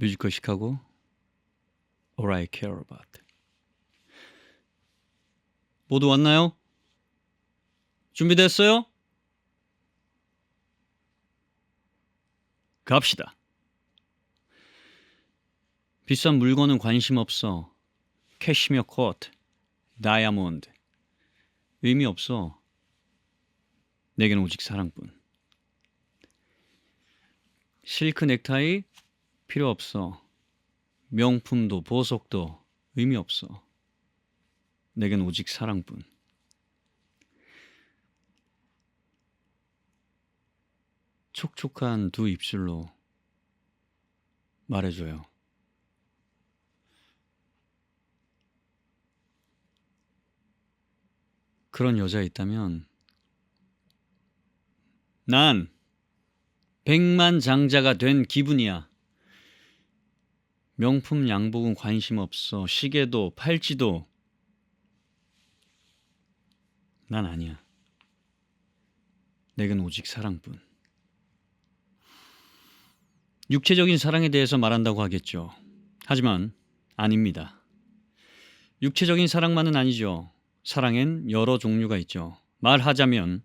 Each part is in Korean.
뮤지컬 시카고 All I Care About 모두 왔나요? 준비됐어요? 갑시다. 비싼 물건은 관심 없어. 캐시미어 코트, 다이아몬드 의미 없어. 내겐 오직 사랑뿐. 실크 넥타이 필요 없어. 명품도 보석도 의미 없어. 내겐 오직 사랑뿐. 촉촉한 두 입술로 말해줘요. 그런 여자 있다면 난 백만 장자가 된 기분이야. 명품 양복은 관심 없어. 시계도 팔찌도 난 아니야. 내겐 오직 사랑뿐. 육체적인 사랑에 대해서 말한다고 하겠죠. 하지만 아닙니다. 육체적인 사랑만은 아니죠. 사랑엔 여러 종류가 있죠. 말하자면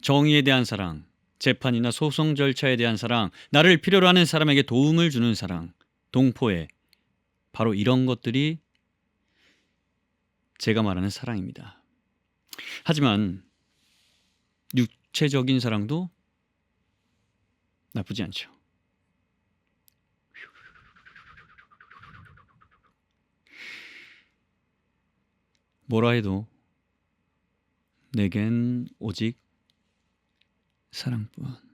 정의에 대한 사랑, 재판이나 소송 절차에 대한 사랑, 나를 필요로 하는 사람에게 도움을 주는 사랑, 동포애. 바로 이런 것들이 제가 말하는 사랑입니다. 하지만 육체적인 사랑도 나쁘지 않죠. 뭐라 해도 내겐 오직 사랑뿐.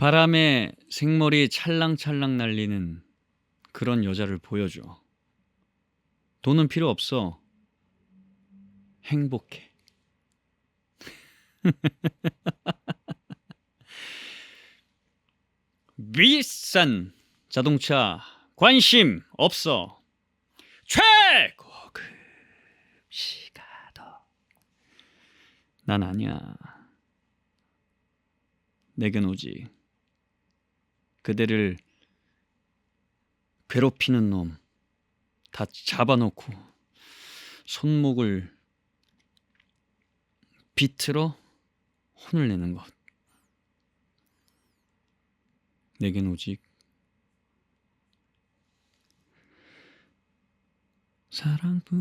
바람에 생머리 찰랑찰랑 날리는 그런 여자를 보여줘. 돈은 필요 없어. 행복해. 비싼 자동차 관심 없어. 최고급 시가도. 난 아니야. 내겐 오직 그대를 괴롭히는 놈 다 잡아놓고 손목을 비틀어 혼을 내는 것. 내겐 오직 사랑뿐.